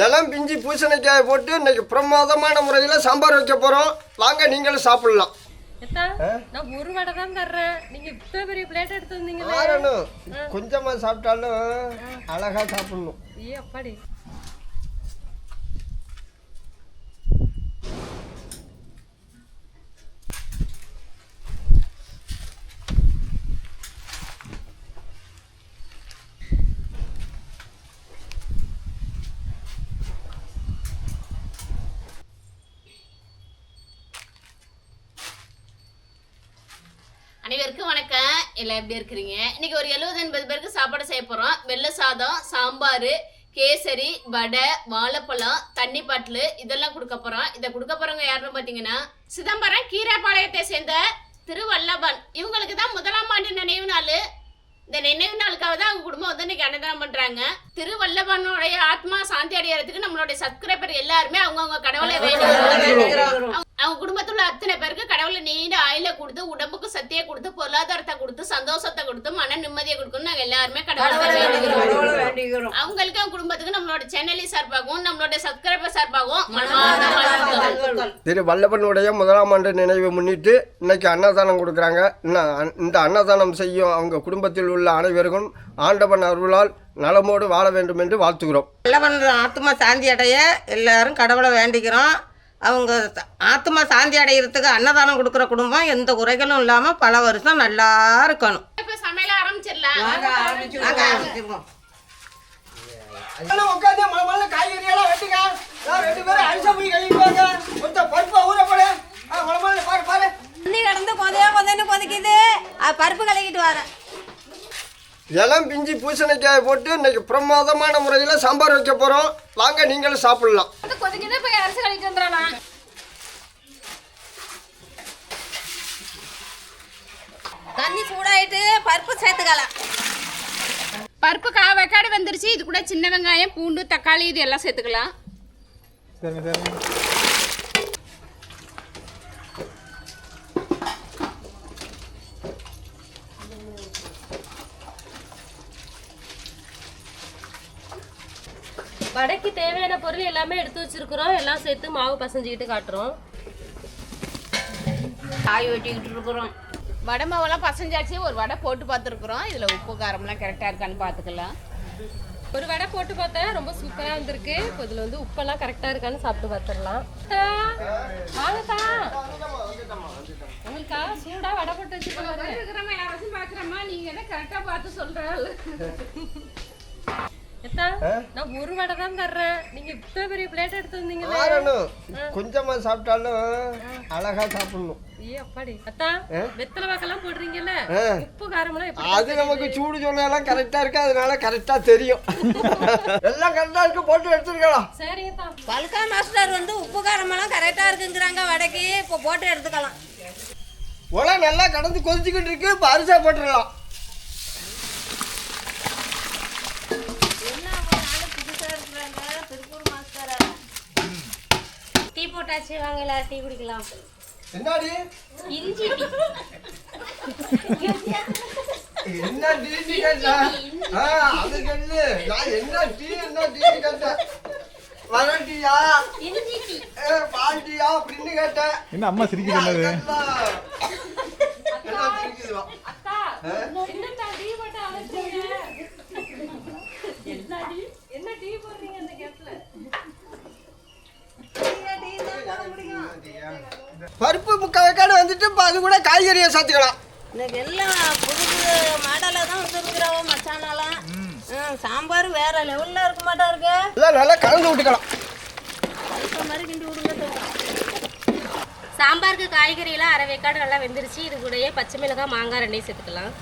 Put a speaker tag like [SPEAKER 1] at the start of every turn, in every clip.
[SPEAKER 1] இளம் பிஞ்சி பூசணிக்காய் போட்டு இன்னைக்கு பிரமாதமான முறையில் சாம்பார் வைக்க போகிறோம் வாங்க நீங்களும் சாப்பிடலாம்.
[SPEAKER 2] நான் ஒரு வடை தான் தர்றேன். நீங்க இவ்வளவு பெரிய பிளேட் எடுத்து வந்தீங்களே.
[SPEAKER 1] ஆறணும் கொஞ்சமாக சாப்பிட்டாலும் அழகாக சாப்பிடணும்.
[SPEAKER 2] ஏ அப்பாடி
[SPEAKER 3] அனைவருக்கும் வணக்கம் எல்லாம் எப்படி இருக்கிறீங்க? இன்னைக்கு ஒரு எழுபது எண்பது பேருக்கு சாப்பாடு செய்ய போறோம். வெள்ளை சாதம் சாம்பார் கேசரி வடை வாழைப்பழம் தண்ணி பாட்டில் இதெல்லாம் கொடுக்க போறோம். இதை கொடுக்க போறவங்க யாருன்னு பார்த்தீங்கன்னா சிதம்பரம் கீரைப்பாளையத்தை சேர்ந்த திருவல்லபன். இவங்களுக்கு தான் முதலாம் ஆண்டு நினைவு நாள். இந்த நினைவு நாளுக்காக தான் அவங்க குடும்பம் வந்து இன்னைக்கு அன்னதானம் பண்றாங்க. திருவல்லபனுடைய ஆத்மா சாந்தி அடையறதுக்கு நம்மளுடைய சப்ஸ்கிரைபர் எல்லாருமே அவங்கவுங்க கடவுளை வேண்டிக்கிறோம் அவங்க குடும்பத்துல உள்ள அத்தனை பேருக்கு கடவுளை நீண்ட ஆயில கொடுத்து உடம்புக்கு சக்தியை கொடுத்து பொருளாதாரத்தை கொடுத்து சந்தோஷத்தை கொடுத்து மன நிம்மதியை கொடுக்கணும் நாங்க எல்லாருமே கடவுளை வேண்டிக்கிறோம். அவங்களுக்கு அவங்க குடும்பத்துக்கு நம்மளோட சேனலி சார்பாகவும் நம்மளோட சப்ஸ்கிரைபர் சார்பாகவும் மனமார்ந்த வாழ்த்துக்கள்.
[SPEAKER 1] திரு வல்லபனுடைய முதலாம் ஆண்டு நினைவை முன்னிட்டு இன்னைக்கு அன்னதானம் கொடுக்குறாங்க. இந்த அன்னதானம் செய்யும் அவங்க குடும்பத்தில் உள்ள அனைவருக்கும் ஆண்டவன் அருளால் நலமோடு வாழ வேண்டும் என்று வாழ்த்துகிறோம்.
[SPEAKER 4] நல்லவன் ஆத்மா சாந்தி அடைய எல்லாரும் கடவுளை வேண்டிக்கிறோம். அவங்க ஆத்மா சாந்தி அடைகிறதுக்கு அன்னதானம் கொடுக்குற குடும்பம் எந்த குறைகளும் இல்லாமல் பல வருஷம் நல்லா இருக்கணும்.
[SPEAKER 1] உட்காந்து மழை காய்கறியெல்லாம் வெட்டுங்க. ரெண்டு பேரும் அரிசா போய் கழிப்பாங்க கொஞ்சம் பருப்பை ஊற போடு. மழை பாரு பாரு.
[SPEAKER 5] தண்ணி கடந்து கொதையா கொதைன்னு கொதிக்குது. அது பருப்பு கலக்கிட்டு வரேன்.
[SPEAKER 1] இளம் பிஞ்சி பூசணிக்காய் போட்டு இன்னைக்கு பிரமாதமான முறையில் சாம்பார் வைக்க போகிறோம் வாங்க நீங்களும் சாப்பிடலாம்
[SPEAKER 2] கொதிக்குது போய் அரிசி கழிட்டு வந்துடலாம்
[SPEAKER 5] தண்ணி சூடாயிட்டு பருப்பு சேர்த்துக்கலாம்.
[SPEAKER 3] பருப்பு கா வெக்காடு வந்துருச்சு. இது கூட சின்ன வெங்காயம் பூண்டு தக்காளி இது எல்லாம் சேர்த்துக்கலாம்.
[SPEAKER 2] வடைக்கு தேவையான பொருள் எல்லாமே எடுத்து வச்சிருக்கிறோம். எல்லாம் சேர்த்து மாவு பசஞ்சுக்கிட்டு காட்டுறோம்.
[SPEAKER 5] காய் வெட்டிக்கிட்டு இருக்கிறோம்.
[SPEAKER 3] வடை மாவெல்லாம் பசஞ்சாச்சு. ஒரு வடை போட்டு பார்த்துருக்குறோம். இதில் உப்பு காரம்லாம் கரெக்டாக இருக்கான்னு பார்த்துக்கலாம்.
[SPEAKER 2] ஒரு வடை போட்டு பார்த்தேன் ரொம்ப சூப்பரா வந்திருக்கு இப்போ இதுல வந்து உப்பெல்லாம் கரெக்டா இருக்கான்னு சாப்பிட்டு பார்த்துடலாம். வாங்கக்கா. உங்களுக்கா? சூடா வடை போட்டு வச்சுக்கோங்க
[SPEAKER 3] இருக்கிறவங்க யாராச்சும் பார்க்குறோமா? நீங்கள் என்ன கரெக்டாக பார்த்து சொல்கிறாள்
[SPEAKER 2] எத்தா நான் ஒரு வடை தான் தர்றேன். நீங்க இவ்வளவு பெரிய பிளேட் எடுத்து வந்தீங்களே.
[SPEAKER 1] கொஞ்சமாக சாப்பிட்டாலும் அழகாக சாப்பிடணும். அது நமக்கு சூடு சொன்னாலாம் கரெக்டாக இருக்கு. அதனால கரெக்டாக தெரியும். எல்லாம் கரெக்டாக இருக்கு. போட்டு எடுத்துருக்கலாம்.
[SPEAKER 2] சரிங்க தா
[SPEAKER 5] பல்கா மாஸ்டர் வந்து உப்பு காரமெல்லாம் கரெக்டாக இருக்குங்கிறாங்க. வடைக்கு இப்போ போட்டு எடுத்துக்கலாம்.
[SPEAKER 1] உலை நல்லா கடந்து கொதிச்சுக்கிட்டு இருக்கு. இப்போ அரிசா போட்டுடலாம்.
[SPEAKER 5] டீ போட்டாச்சு. வாங்கல டீ குடிக்கலாம்.
[SPEAKER 1] என்னடி? என்ன டீ கேட்டா? ஆ அது சொல்லு. நான் என்ன டீ என்ன டீ கேட்டேன் வரட்டியா
[SPEAKER 5] இஞ்சி டீ.
[SPEAKER 1] ஏ பால்ட்டியா அப்படின்னு கேட்டேன்
[SPEAKER 6] என்ன அம்மா சிரிக்குது என்னது?
[SPEAKER 1] சிரிக்குதுவா.
[SPEAKER 2] அக்கா என்னக்கா டீ போட்டு அழைச்சீங்க என்ன டீ என்ன டீ போடுறீங்க அந்த கேப்ல
[SPEAKER 1] பருப்பு முக்கால் வேக்காடு வந்துட்டு இப்போ அது கூட காய்கறியை சேர்த்துக்கலாம்
[SPEAKER 4] இன்னைக்கு எல்லாம் புது புது மாடலில் தான் வந்துருக்குறோம் மச்சானாலாம். சாம்பார் வேற லெவலில் இருக்க மாட்டா இருக்கு
[SPEAKER 1] எல்லாம் நல்லா கலந்து விட்டுக்கலாம்
[SPEAKER 4] இந்த மாதிரி கிண்டி விடுங்க
[SPEAKER 2] சாம்பாருக்கு காய்கறி எல்லாம் அரை வேக்காடு நல்லா வெந்துருச்சு. இது கூடயே பச்சை மிளகாய் மாங்காய் ரெண்டையும் சேர்த்துக்கலாம்.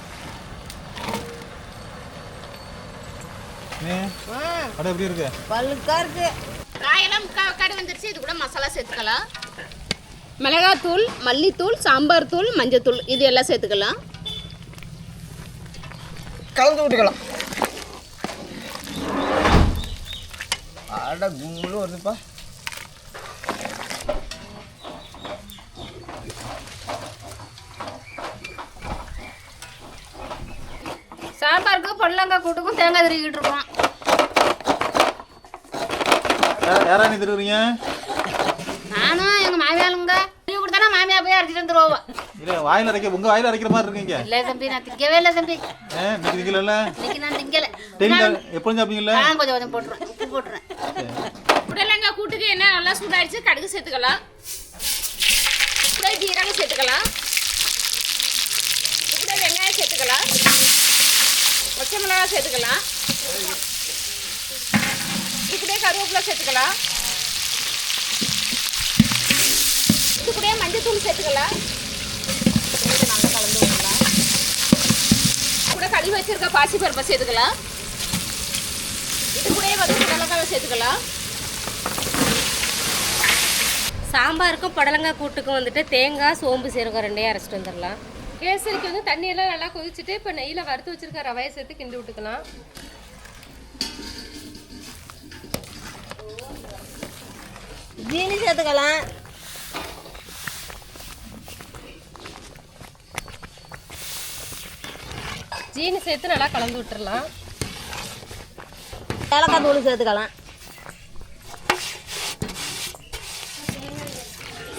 [SPEAKER 6] ஏ அட எப்படி இருக்கு?
[SPEAKER 4] பல்கா இருக்கு.
[SPEAKER 3] காயெல்லாம் முக்கால் வெக்காடு வந்துருச்சு. இது கூட மசாலா சேர்த்துக்கலாம். மிளகாத்தூள் மல்லித்தூள் சாம்பார் தூள் மஞ்சத்தூள் இது எல்லாம் சேர்த்துக்கலாம்.
[SPEAKER 1] கலந்து விட்டுக்கலாம். அட கும்பலும் வருதுப்பா.
[SPEAKER 3] சாம்பாருக்கு பொடலங்காய் கூட்டுக்கும் தேங்காய் திருக்கிட்டு இருக்கோம்.
[SPEAKER 6] யாரா நீ திருவுறீங்க
[SPEAKER 3] நானும் எங்க மாமியாளுங்க லீவ் கொடுத்தானா மாமியா போய் அரைச்சிட்டு வந்துருவோம்.
[SPEAKER 6] இல்ல வாயில அரைக்க உங்க வாயில அரைக்கிற மாதிரி இருக்கீங்க.
[SPEAKER 3] இல்ல தம்பி நான் திங்கவே இல்லை தம்பி.
[SPEAKER 6] இன்னைக்கு திங்கல
[SPEAKER 3] இன்னைக்கு நான் திங்கல.
[SPEAKER 6] டெய்லி எப்பொழுதும் சாப்பிட்டீங்கல்ல
[SPEAKER 3] நான் கொஞ்சம் கொஞ்சம் போட்டுருவேன் உப்பு போட்டுறேன் புடலங்க கூட்டுக்கு என்ன நல்லா சூடாயிடுச்சு கடுகு சேர்த்துக்கலாம். கூட ஜீரகம் சேர்த்துக்கலாம். கூட வெங்காயம் சேர்த்துக்கலாம். பச்சை மிளகாய் சேர்த்துக்கலாம். இப்படியே கருவேப்பிலை சேர்த்துக்கலாம். இது கூட மஞ்சத்தூள் சேர்த்துக்கலாம் கொஞ்சம் நல்லா கலந்து விடலாம். கூட கழுவி வச்சிருக்க பாசி பருப்பை சேர்த்துக்கலாம் இது கூடயே வந்து மிளகாய் சேர்த்துக்கலாம்
[SPEAKER 2] சாம்பாருக்கும் புடலங்காய் கூட்டுக்கும் வந்துட்டு தேங்காய் சோம்பு சீரகம் ரெண்டையும் அரைச்சிட்டு வந்துடலாம். கேசரிக்கு வந்து தண்ணியெல்லாம் நல்லா கொதிச்சுட்டு இப்போ நெய்யில் வறுத்து வச்சிருக்க ரவையை சேர்த்து கிண்டி விட்டுக்கலாம்.
[SPEAKER 5] ஜீனி சேர்த்துக்கலாம்.
[SPEAKER 2] ஜீனி சேர்த்து நல்லா கலந்து விட்டுறலாம்.
[SPEAKER 5] ஏலக்காய் தூள் சேர்த்துக்கலாம்.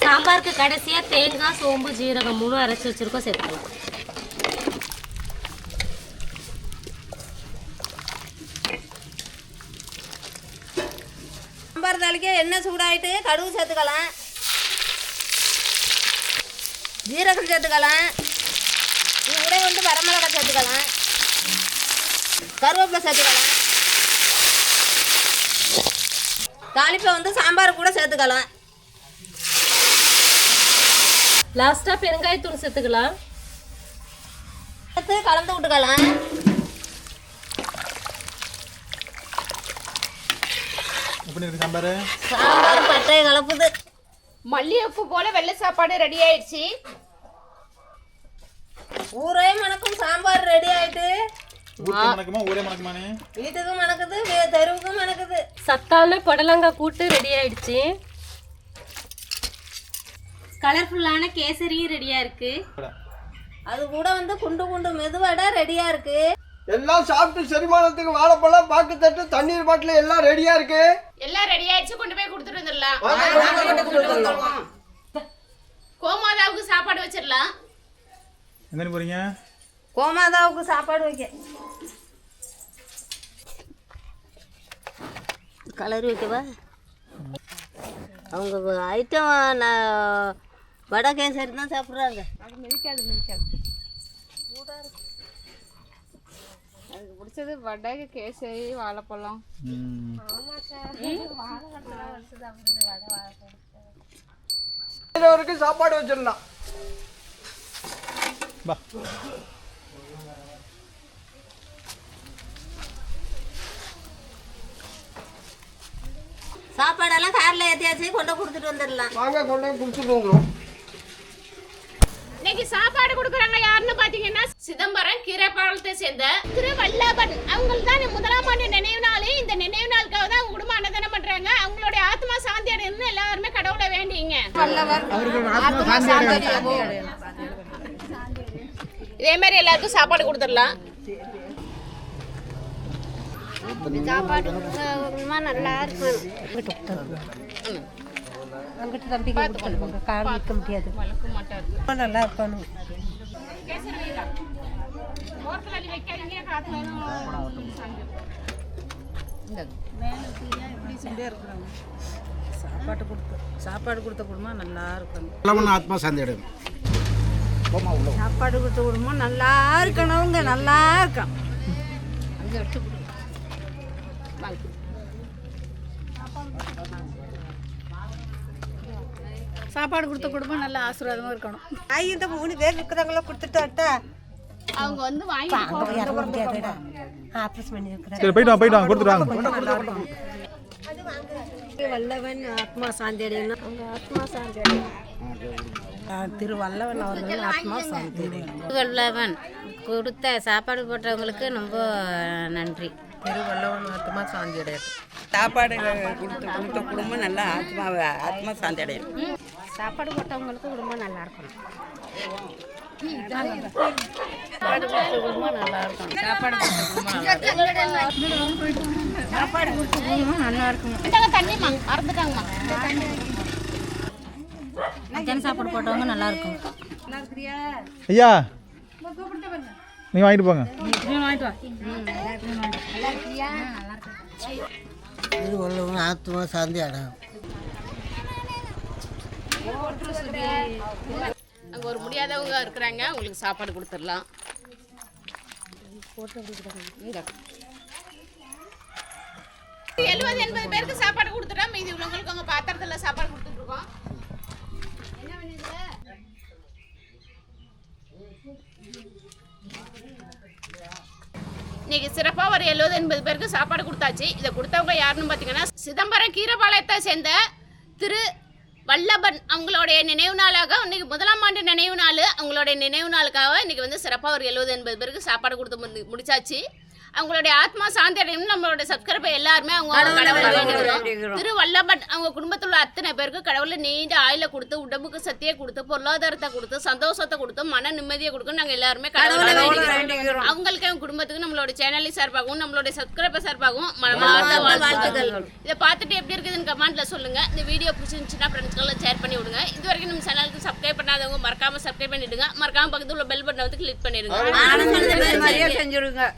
[SPEAKER 2] சாம்பாருக்கு கடைசியாக தேங்காய் சோம்பு ஜீரகம் மூணு அரைச்சி வச்சிருக்கோம் சேர்த்துக்கலாம்.
[SPEAKER 5] சாம்பார் தாளிக்க எண்ணெய் சூடாயிட்டு கடுகு சேர்த்துக்கலாம். ஜீரகம் சேர்த்துக்கலாம். இது கூட வந்து வரமிளகாய் சேர்த்துக்கலாம். கருவேப்பிலை சேர்த்துக்கலாம். தாளிப்பை வந்து சாம்பார் கூட சேர்த்துக்கலாம்.
[SPEAKER 2] லாஸ்ட்டாக பெருங்காயத்தூள் சேர்த்துக்கலாம்.
[SPEAKER 5] சேர்த்து கலந்து விட்டுக்கலாம்.
[SPEAKER 6] சாம்பார்?
[SPEAKER 5] சாம்பார் பட்டையை கலப்புது.
[SPEAKER 3] மல்லிகைப்பூ போல வெள்ளை சாப்பாடு ரெடி ஆயிடுச்சு.
[SPEAKER 5] ஊரே மணக்கும் சாம்பார் ரெடி ஆயிட்டு.
[SPEAKER 6] ஊருக்கு மணக்குமா ஊரே மணக்குமானே?
[SPEAKER 5] வீட்டுக்கும் மணக்குது வே- தெருவுக்கும் மணக்குது.
[SPEAKER 2] சத்தான புடலங்காய் கூட்டு ரெடி ஆயிடுச்சு. கலர்ஃபுல்லான கேசரியும் ரெடியாக இருக்குது
[SPEAKER 5] அது கூட வந்து குண்டு குண்டு மெதுவடை ரெடியா இருக்கு.
[SPEAKER 1] எல்லாம் சாப்பிட்டு செரிமானத்துக்கு வாழைப்பழம் பாக்கு தட்டு தண்ணீர் பாட்டில் எல்லாம் ரெடியாக இருக்கு.
[SPEAKER 3] எல்லாம் ரெடி ஆயிடுச்சு கொண்டு போய் கொடுத்துட்டு வந்துடலாம். கோமாதாவுக்கு சாப்பாடு வச்சிடலாம்.
[SPEAKER 6] எங்க போறீங்க?
[SPEAKER 5] கோமாதாவுக்கு சாப்பாடு வைக்க. கலர் வைக்கவா? அவங்க ஐட்டம் நான் வடை கேசரி தான் சாப்பிட்றாங்க.
[SPEAKER 7] எனக்கு பிடிச்சது வடை கேசரி வாழைப்பழம்.
[SPEAKER 6] ம்.
[SPEAKER 1] வரைக்கும் சாப்பாடு வச்சிடலாம்
[SPEAKER 6] பா
[SPEAKER 5] சாப்பாடெல்லாம் காரில் ஏற்றியாச்சு கொண்டு கொடுத்துட்டு வந்துடலாம்.
[SPEAKER 1] வாங்க கொண்டு கொடுத்துட்டு வந்துடும்
[SPEAKER 3] இன்னைக்கு சாப்பாடு கொடுக்குறாங்க யாருன்னு பாத்தீங்கன்னா சிதம்பரம் கீரைப்பாளத்தை சேர்ந்த திரு வல்லபன் அவங்களுக்கு தான் முதலாம் ஆண்டு நினைவு நாள். இந்த நினைவு நாளுக்காக தான் அவங்க குடும்பம் அன்னதானம் பண்றாங்க. அவங்களுடைய ஆத்மா சாந்தி அடையணும்னு எல்லாருமே கடவுளை வேண்டிங்க. இதே மாதிரி எல்லாருக்கும் சாப்பாடு கொடுத்துடலாம்.
[SPEAKER 5] சாப்பாடு கொடுத்தா நல்லா இருக்கும். நல்லா இருக்கணும்.
[SPEAKER 4] சாப்பாடு கொடுத்து சாப்பாடு கொடுத்த குடும்பம் நல்லா இருக்கணும்.
[SPEAKER 8] ஆத்மா சாந்தி
[SPEAKER 5] சாப்பாடு கொடுத்த குடும்பம் நல்லா இருக்கணுங்க நல்லா இருக்கும்
[SPEAKER 7] சாப்பாடு கொடுத்த குடும்பம் நல்ல ஆசீர்வாதமாக இருக்கணும்.
[SPEAKER 5] ஐ இந்த மூணு பேர் இருக்கிறவங்கள கொடுத்துட்டாட்டா
[SPEAKER 3] அவங்க வந்து வாங்கி
[SPEAKER 5] ஆப்ரேஷன்
[SPEAKER 6] சரி போயிட்டு போயிட்டு வாங்க கொடுத்துட்டு வாங்க.
[SPEAKER 5] வல்லவன் ஆத்மா சாந்தி அடையணும் அவங்க ஆத்மா சாந்தி அடையணும்
[SPEAKER 4] திரு வல்லவன் அவர்கள் ஆத்மா சாந்தி
[SPEAKER 9] வல்லவன் கொடுத்த சாப்பாடு போட்டவங்களுக்கு ரொம்ப நன்றி.
[SPEAKER 4] திரு வல்லவன் ஆத்மா சாந்தி அடையட்டும்.
[SPEAKER 10] சாப்பாடு கொடுத்த கொடுத்த குடும்பம் நல்லா ஆத்மா ஆத்மா சாந்தி அடையும்.
[SPEAKER 9] சாப்பாடு போட்டவங்களுக்கு குடும்பம் நல்லா இருக்கணும்
[SPEAKER 4] சாப்பாடு கொடுத்த குடும்பம் நல்லா இருக்கும். சாப்பாடு கொடுத்த குடும்பம் நல்லா இருக்கும்.
[SPEAKER 3] தண்ணிம்மா மறந்துட்டாங்கம்மா
[SPEAKER 9] மத்தியானம் சாப்பாடு போட்டவங்க நல்லா இருக்கும்
[SPEAKER 6] ஐயா நீங்கள் வாங்கிட்டு போங்க.
[SPEAKER 4] இது உள்ளவங்க ஆத்மா சாந்தி அடையும்
[SPEAKER 3] அங்கே ஒரு முடியாதவங்க இருக்கிறாங்க. அவங்களுக்கு சாப்பாடு கொடுத்துடலாம். எழுபது எண்பது பேருக்கு சாப்பாடு கொடுத்துட்டோம் மீதி உள்ளவங்களுக்கு அவங்க பாத்திரத்துல சாப்பாடு கொடுத்துட்டு இருக்கோம் என்ன பண்ணுது இன்னைக்கு சிறப்பாக ஒரு எழுபது எண்பது பேருக்கு சாப்பாடு கொடுத்தாச்சு. இதை கொடுத்தவங்க யாருன்னு பார்த்தீங்கன்னா சிதம்பரம் கீரபாளையத்தை சேர்ந்த திரு வல்லபன் அவங்களுடைய நினைவு நாளாக இன்னைக்கு முதலாம் ஆண்டு நினைவு நாள். அவங்களுடைய நினைவு நாளுக்காக இன்னைக்கு வந்து சிறப்பாக ஒரு எழுபது எண்பது பேருக்கு சாப்பாடு கொடுத்து முடிச்சாச்சு. அவங்களுடைய ஆத்மா சாந்தி அடையணும் நம்மளோட சப்ஸ்கிரைபர் எல்லாருமே அவங்க கடவுளை வேண்டிக்கிறோம் திரு வல்லபன் அவங்க குடும்பத்தில் உள்ள அத்தனை பேருக்கு கடவுளை நீண்ட ஆயில கொடுத்து உடம்புக்கு சக்தியை கொடுத்து பொருளாதாரத்தை கொடுத்து சந்தோஷத்தை கொடுத்து மன நிம்மதியை கொடுக்கும் நாங்கள் எல்லாருமே கடவுளை வேண்டிக்கிறோம் அவங்களுக்கு அவங்க குடும்பத்துக்கு நம்மளோட சேனலி சார்பாகவும் நம்மளுடைய சப்ஸ்கிரைபர் சார்பாகவும் வாழ்த்துக்கள். இதை பார்த்துட்டு எப்படி இருக்குதுன்னு கமெண்ட்ல சொல்லுங்க. இந்த வீடியோ பிடிச்சிருந்துச்சுன்னா ஃப்ரெண்ட்ஸ்க்கெல்லாம் ஷேர் பண்ணி விடுங்க. இது வரைக்கும் நம்ம சேனலுக்கு சப்ஸ்கிரைப் பண்ணாதவங்க மறக்காம சப்ஸ்கிரைப் பண்ணிடுங்க. மறக்காம பக்கத்துல உள்ள பெல் பட்டனை வந்து கிளிக் பண்ணிடுங்க.
[SPEAKER 5] செஞ்சுருங்க